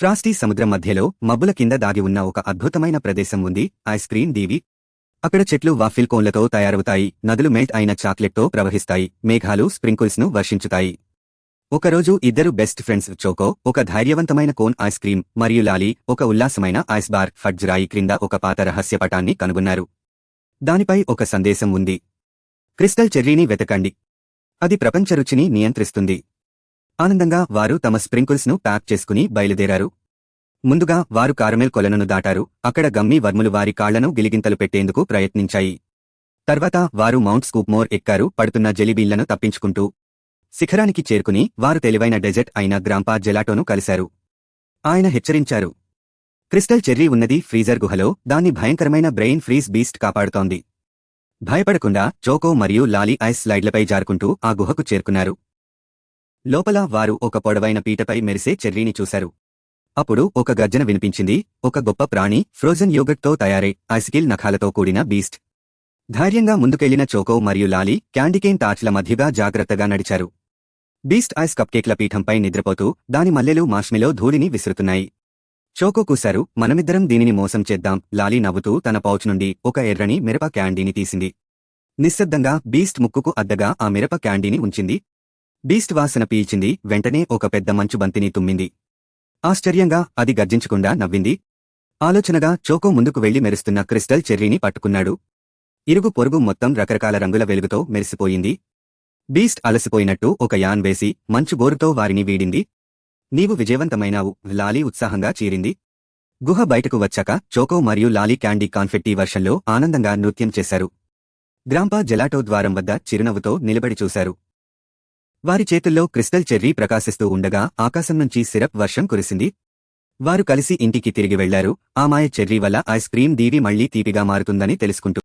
Frosty సముద్రం మధ్యలో మబ్బుల కింద దాగి ఉన్న ఒక అద్భుతమైన ప్రదేశం ఉంది. ఐస్ క్రీమ్ దీవి. అక్కడ చెట్లు వాఫిల్ కోన్లతో తయారవుతాయి. నదులు మెల్ట్ అయిన చాక్లెట్తో ప్రవహిస్తాయి. మేఘాలు స్ప్రింకుల్స్ను వర్షించుతాయి. ఒకరోజు ఇద్దరు బెస్ట్ ఫ్రెండ్స్ చోకో ఒక ధైర్యవంతమైన కోన్ ఐస్ క్రీం మరియు లాలీ ఒక ఉల్లాసమైన ఐస్ బార్ ఫడ్జ్రాయి క్రింద ఒక పాత రహస్యపటాన్ని కనుగొన్నారు. దానిపై ఒక సందేశం ఉంది. క్రిస్టల్ చెర్రీని వెతకండి. అది ప్రపంచ రుచిని నియంత్రిస్తుంది. ఆనందంగా వారు తమ స్ప్రింకుల్స్ను ప్యాక్ చేసుకుని బయలుదేరారు. ముందుగా వారు కారమెల్ కొలను దాటారు. అక్కడ గమ్మీ వర్ములు వారి కాళ్ళను గిలిగింతలు పెట్టేందుకు ప్రయత్నించాయి. తర్వాత వారు మౌంట్ స్కూప్మోర్ ఎక్కారు. పడుతున్న జలిబీళ్ళను తప్పించుకుంటూ శిఖరానికి చేరుకుని వారు తెలివైన డెజర్ట్ అయిన గ్రాంపా జెలాటోను కలిశారు. ఆయన హెచ్చరించారు. క్రిస్టల్ చెర్రీ ఉన్నది ఫ్రీజర్ గుహలో. దాన్ని భయంకరమైన బ్రెయిన్ ఫ్రీజ్ బీస్ట్ కాపాడుతోంది. భయపడకుండా చోకో మరియు లాలీ ఐస్ స్లైడ్లపై జారుకుంటూ ఆ గుహకు చేరుకున్నారు. లోపల వారు ఒక పొడవైన పీటపై మెరిసే చెర్రీని చూశారు. అప్పుడు ఒక గర్జన వినిపించింది. ఒక గొప్ప ప్రాణి ఫ్రోజన్ యోగట్తో తయారై ఐస్కిల్ నఖాలతో కూడిన బీస్ట్. ధైర్యంగా ముందుకెళ్ళిన చోకో మరియు లాలీ క్యాండికేన్ టార్చ్ల మధ్యగా జాగ్రత్తగా నడిచారు. బీస్ట్ ఐస్ కప్కేక్ల పీఠంపై నిద్రపోతూ దాని మల్లెలు మాష్మిలో ధూళిని విసురుతున్నాయి. చోకో కూశారు మనమిద్దరం దీనిని మోసం చేద్దాం లాలీ నవ్వుతూ తన పౌచ్ నుండి ఒక ఎర్రని మిరప క్యాండీని తీసింది. నిశ్శబ్దంగా బీస్ట్ ముక్కుకు అద్దగా ఆ మిరప క్యాండీని ఉంచింది. బీస్ట్ వాసన పీల్చింది వెంటనే ఒక పెద్ద మంచు బంతిని తుమ్మింది. ఆశ్చర్యంగా అది గర్జించకుండా నవ్వింది. ఆలోచనగా చోకో ముందుకు వెళ్ళి మెరుస్తున్న క్రిస్టల్ చెర్రీని పట్టుకున్నాడు. ఇరుగు పొరుగు మొత్తం రకరకాల రంగుల వెలుగుతో మెరిసిపోయింది. బీస్ట్ అలసిపోయినట్టు ఒక యాన్ వేసి మంచు బోరుతో వారిని వీడింది. నీవు విజయవంతమైనావు లాలీ ఉత్సాహంగా చీరింది. గుహ బయటకు వచ్చాక చోకో మరియు లాలీ క్యాండీ కాన్ఫెట్టి వర్షంలో ఆనందంగా నృత్యం చేశారు. గ్రాంపా జెలాటో ద్వారం వద్ద చిరునవ్వుతో నిలబడి చూశారు. వారి చేతుల్లో క్రిస్టల్ చెర్రీ ప్రకాశిస్తూ ఉండగా ఆకాశం నుంచి సిరప్ వర్షం కురిసింది. వారు కలిసి ఇంటికి తిరిగి వెళ్ళారు. ఆ మాయ చెర్రీ వల్ల ఐస్ క్రీం దీవి మళ్ళీ తీపిగా మారుతుందని తెలుసుకుంటూ